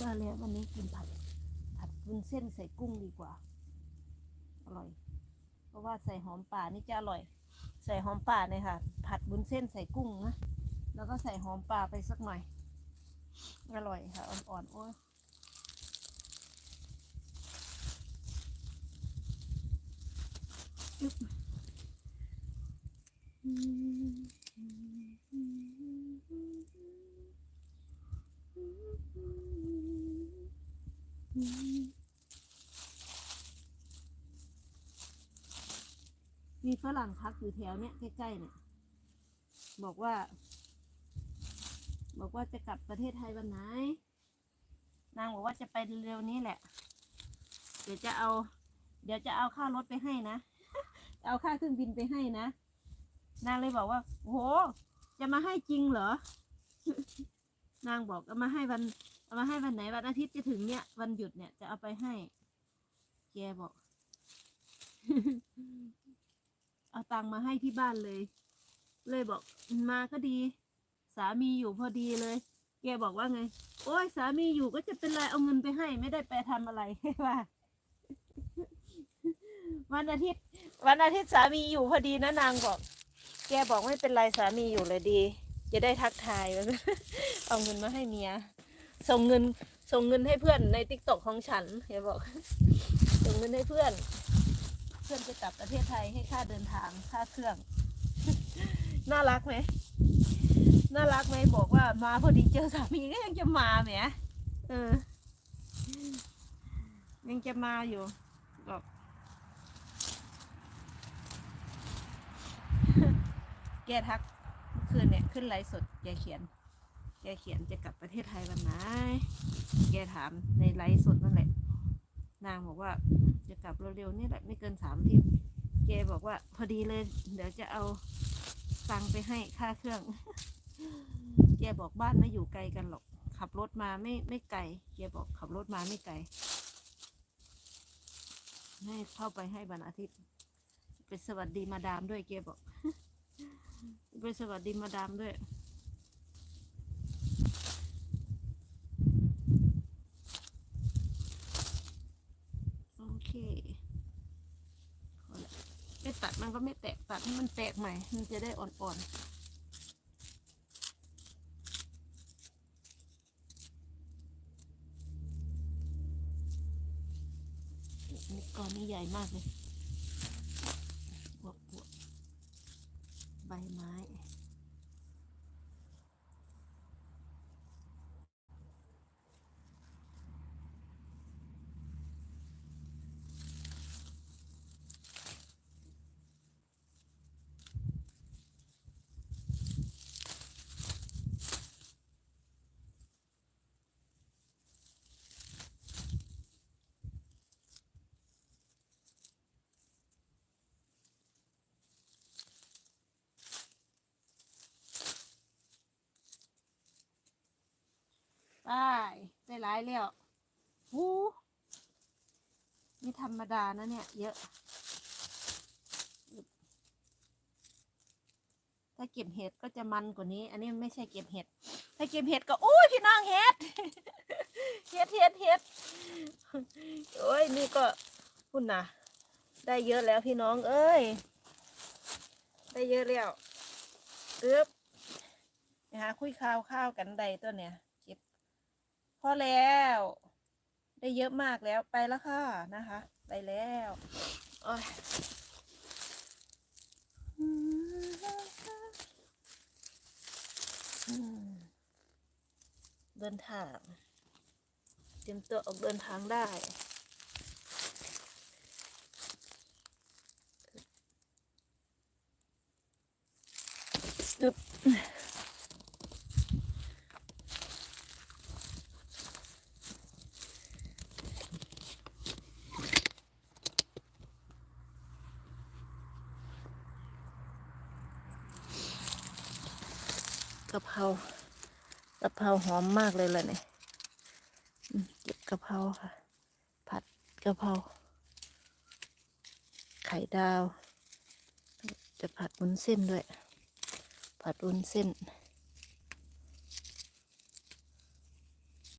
ว่าแล้ววันนี้กินผัดผัดวุ้นเส้นใส่กุ้งดีกว่า อร่อย เพราะว่าใส่หอมป่านี่จะอร่อย ใส่หอมป่าเนี่ยค่ะ ผัดวุ้นเส้นใส่กุ้งนะ แล้วก็ใส่หอมป่าไปสักหน่อย อร่อยค่ะอ่อนๆโอ้ยอืม มีฝรั่งพักอยู่แถวเนี้ยใกล้ๆเนี่ย บอกว่า บอกว่าจะกลับประเทศไทยวันไหน นางบอกว่าจะไปเร็วนี้แหละ เดี๋ยวจะเอา เดี๋ยวจะเอาค่ารถไปให้นะจะเอาค่าเครื่องบินไปให้นะ นางเลยบอกว่าโห จะมาให้จริงเหรอ นางบอกเอามาให้วัน เอามาให้วันไหนวันอาทิตย์จะถึงเนี่ยวันหยุดเนี่ยจะเอาไปให้ แกบอก เอาตังค์มาให้ที่บ้านเลย เลยบอกมาก็ดี สามีอยู่พอดีเลย แกบอกว่าไง โอ้ยสามีอยู่ก็จะเป็นไรเอาเงินไปให้ ไม่ได้ไปทำอะไรว่าวันอาทิตย์ วันอาทิตย์สามีอยู่พอดีนะนางบอก แกบอกไม่เป็นไรสามีอยู่เลยดี จะได้ทักทาย เอาเงินมาให้เมีย ส่งเงินส่งเงินให้เพื่อนในติ๊กตอกของฉันแกบอก ส่งเงินให้เพื่อน เพื่อนจะกลับประเทศไทยให้ค่าเดินทางค่าเครื่อง น่ารักไหมน่ารักไหมบอกว่ามาพอดีเจอสามีก็ยังจะมาแหมเออ ยังจะมาอยู่บอกแกทักเมื่อคืนเนี่ยขึ้นไลฟ์สดแกเขียน แกเขียนจะกลับประเทศไทยวันไหน แกถามในไลฟ์สดนั่นแหละ นางบอกว่าจะกลับเร็วๆนี่แหละไม่เกินสามทิตย์แกบอกว่า พอดีเลย เดี๋ยวจะเอาตังไปให้ค่าเครื่อง แกบอกบ้านไม่อยู่ไกลกันหรอก ขับรถมาไม่ไม่ไกล แกบอกขับรถมาไม่ไกล ให้เข้าไปให้วันอาทิตย์ไปสวัสดีมาดามด้วยแกบอก ไปสวัสดีมาดามด้วย โอเคพอละไม่ ตัดมันก็ไม่แตกตัดให้มันแตกใหม่ มันจะได้อ่อนๆนี่กอนนี้ใหญ่มากเลยอวบวบใบไม้ ไปได้หลายแล้วหูนี่ธรรมดานะเนี่ย เยอะ ถ้าเก็บเห็ดก็จะมันกว่านี้ อันนี้ไม่ใช่เก็บเห็ด ถ้าเก็บเห็ดก็อุ้ยพี่น้องเห็ด เห็ดเห็ดเห็ดโอ้ยนี่ก็คุณนนะได้เยอะแล้วพี่น้อง เอ้ย ได้เยอะแล้วเอ๊บนะคะคุยข้าวข้าวกันใดตัวเนี่ย พอแล้ว ได้เยอะมากแล้วไปแล้วค่ะนะคะ ไปแล้วโอ้ยเดินทางเตรียมตัวออกเดินทางได้อึบ กะเพรากะเพราหอมมากเลยล่ะเนี่ยเก็บกะเพราค่ะ ผัดกะเพราไข่ดาว จะผัดวุ้นเส้นด้วย ผัดวุ้นเส้น